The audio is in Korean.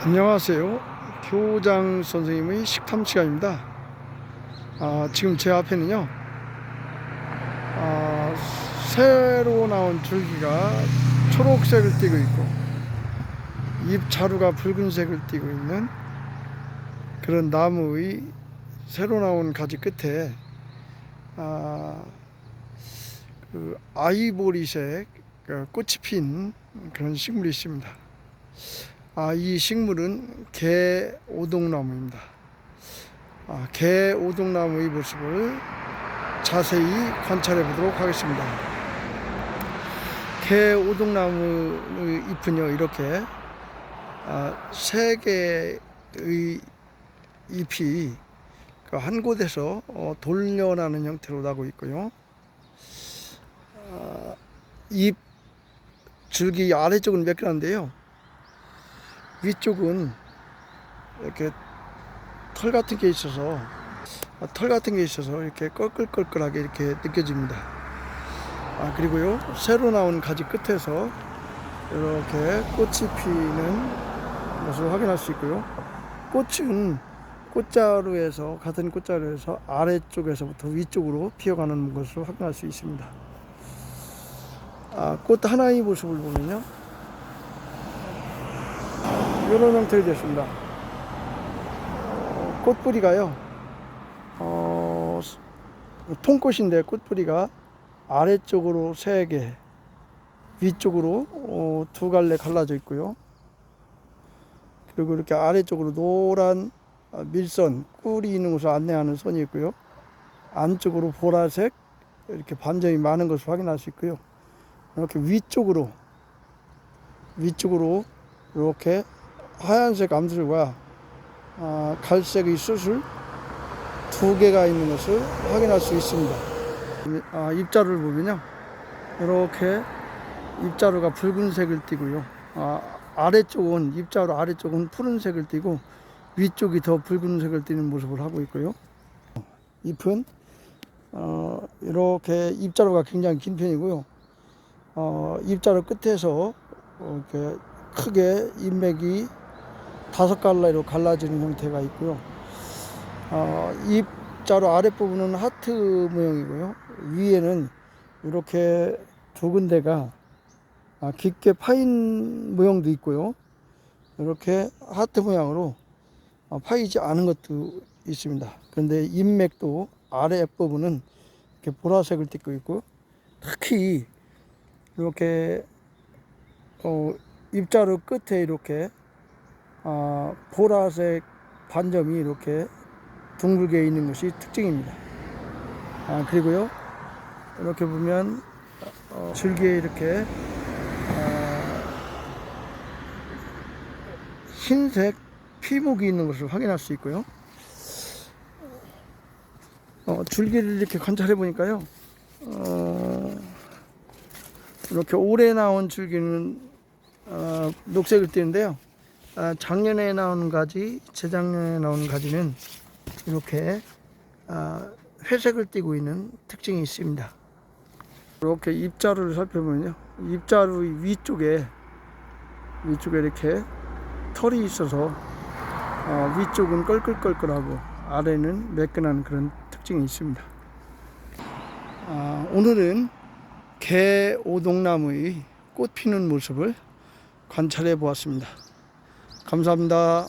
안녕하세요. 교장 선생님의 식탐 시간입니다. 아, 지금 제 앞에는요, 아, 새로 나온 줄기가 초록색을 띠고 있고, 잎 자루가 붉은색을 띠고 있는 그런 나무의 새로 나온 가지 끝에, 아, 그 아이보리색 그 꽃이 핀 그런 식물이 있습니다. 아, 이 식물은 개오동나무입니다. 아, 개오동나무의 모습을 자세히 관찰해 보도록 하겠습니다. 개오동나무의 잎은요, 이렇게 아, 세 개의 잎이 그한 곳에서 어, 돌려나는 형태로 나고 있고요. 아, 잎 줄기 아래쪽은 매끈한데요. 위쪽은 이렇게 털 같은 게 있어서 아, 털 같은 게 있어서 이렇게 껄끌껄끌하게 이렇게 느껴집니다. 아 그리고요 새로 나온 가지 끝에서 이렇게 꽃이 피는 것을 확인할 수 있고요. 꽃은 꽃자루에서 같은 꽃자루에서 아래쪽에서부터 위쪽으로 피어가는 것을 확인할 수 있습니다. 아, 꽃 하나의 모습을 보면요. 이런 형태로 됐습니다. 어, 꽃뿌리가요, 어, 스- 통꽃인데 꽃뿌리가 아래쪽으로 세 개, 위쪽으로 어, 두 갈래 갈라져 있고요. 그리고 이렇게 아래쪽으로 노란 어, 밀선, 꿀이 있는 곳을 안내하는 선이 있고요. 안쪽으로 보라색 이렇게 반점이 많은 것을 확인할 수 있고요. 이렇게 위쪽으로 위쪽으로 이렇게 하얀색 암술과 아, 갈색의 수술 두 개가 있는 것을 확인할 수 있습니다. 아, 입자루를 보면요, 이렇게 입자루가 붉은색을 띠고요. 아, 아래쪽은 입자루 아래쪽은 푸른색을 띠고 위쪽이 더 붉은색을 띠는 모습을 하고 있고요. 잎은 어, 이렇게 입자루가 굉장히 긴 편이고요. 어, 입자루 끝에서 어, 이렇게 크게 잎맥이 다섯 갈래로 갈라지는 형태가 있고요. 어, 입자루 아랫부분은 하트 모양이고요. 위에는 이렇게 두 군데가 아, 깊게 파인 모양도 있고요. 이렇게 하트 모양으로 어, 파이지 않은 것도 있습니다. 그런데 잎맥도 아랫부분은 이렇게 보라색을 띠고 있고 특히 이렇게 어, 입자루 끝에 이렇게 아, 보라색 반점이 이렇게 둥글게 있는 것이 특징입니다. 아, 그리고요 이렇게 보면 어, 줄기에 이렇게 아, 흰색 피목이 있는 것을 확인할 수 있고요. 어, 줄기를 이렇게 관찰해 보니까요. 어, 이렇게 올해 나온 줄기는 어, 녹색을 띠는데요. 아, 작년에 나온 가지, 재작년에 나온 가지는 이렇게 아, 회색을 띠고 있는 특징이 있습니다. 이렇게 잎자루를 살펴보면요. 잎자루 위쪽에 위쪽에 이렇게 털이 있어서 어, 위쪽은 껄끌껄끌하고 아래는 매끈한 그런 특징이 있습니다. 아, 오늘은 개오동나무의 꽃 피는 모습을 관찰해 보았습니다. 감사합니다.